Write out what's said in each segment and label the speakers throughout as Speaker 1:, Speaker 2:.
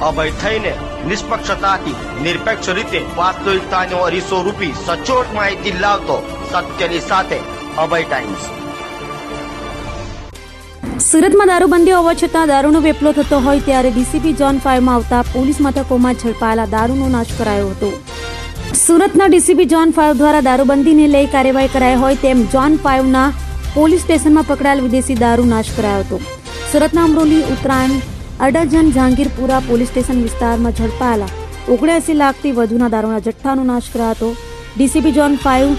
Speaker 1: અભય થઈને નિષ્પક્ષતાથી, નિરપેક્ષ રીતે વાસ્તવિકતાનો અરીસો રૂપી સચોટ માહિતી લાવતો સત્યની સાથે અભય ટાઈમ્સ.
Speaker 2: સુરતમાં દારૂબંધી હોવા છતાં દારૂનો વેપલો થતો હોય ત્યારે ડીસીપી જોન ફાઇવમાં આવતા પોલીસ મથકોમાં ઝડપાયેલા દારૂનો નાશ કરાયો હતો. સુરતના ડીસીપી જોન ફાઇવ દ્વારા દારૂબંધીને લઈ કાર્યવાહી કરાઈ હોય તેમ જોન ફાઇવના પોલીસ સ્ટેશનમાં પકડાયેલ વિદેશી દારૂ નાશ કરાયો હતો. સુરતના અમરોલી ઉત્તરાયણ અડાજન જહાંગીરપુરા પોલીસ સ્ટેશન વિસ્તારમાં ઝડપાયેલા ઓગણસી લાખથી વધુના દારૂના જથ્થાનો નાશ કરાયો DCP zone five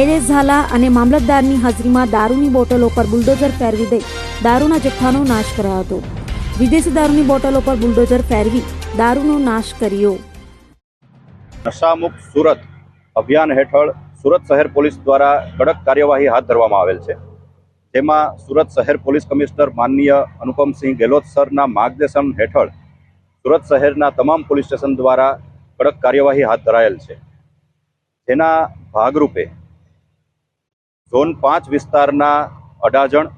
Speaker 2: L S Zala અને મામલતદારની હાજરીમાં દારૂની બોટલો પર બુલડોઝર ફેરવી દઈ દારૂના જથ્થાનો નાશ કરાયો હતો. વિદેશી દારૂની બોટલો પર બુલડોઝર ફેરવી દારૂનો નાશ કર્યો.
Speaker 3: નશામુક્ત સુરત અભિયાન હેઠળ સુરત શહેર પોલીસ દ્વારા કડક કાર્યવાહી હાથ ધરવામાં આવેલ છે. જેમાં સુરત શહેર પોલીસ કમિશનર માનનીય અનુપમસિંહ ગેહલોત સરના માર્ગદર્શન હેઠળ સુરત શહેરના તમામ પોલીસ સ્ટેશન દ્વારા કડક કાર્યવાહી હાથ ધરાયેલ છે. જેના ભાગરૂપે ઝોન પાંચ વિસ્તારના અડાજણ,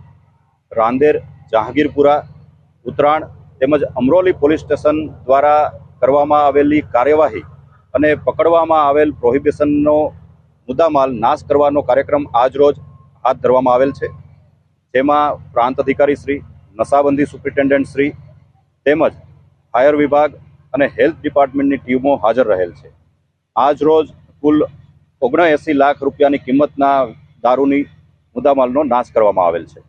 Speaker 3: રાંદેર, જહાંગીરપુરા, ઉત્તરાયણ તેમજ અમરોલી પોલીસ સ્ટેશન દ્વારા કરવામાં આવેલી કાર્યવાહી અને પકડવામાં આવેલ પ્રોહિબિશનનો મુદ્દામાલ નાશ કરવાનો કાર્યક્રમ આજરોજ હાથ ધરવામાં આવેલ છે. જેમાં પ્રાંત અધિકારી શ્રી, નશાબંધી સુપ્રિન્ટેન્ડન્ટ શ્રી તેમજ ફાયર વિભાગ અને હેલ્થ ડિપાર્ટમેન્ટની ટીમો હાજર રહેલ છે. આજ રોજ કુલ ઓગણએંસી લાખ રૂપિયાની કિંમતના દારૂની મુદ્દામાલનો નાશ કરવામાં આવેલ છે.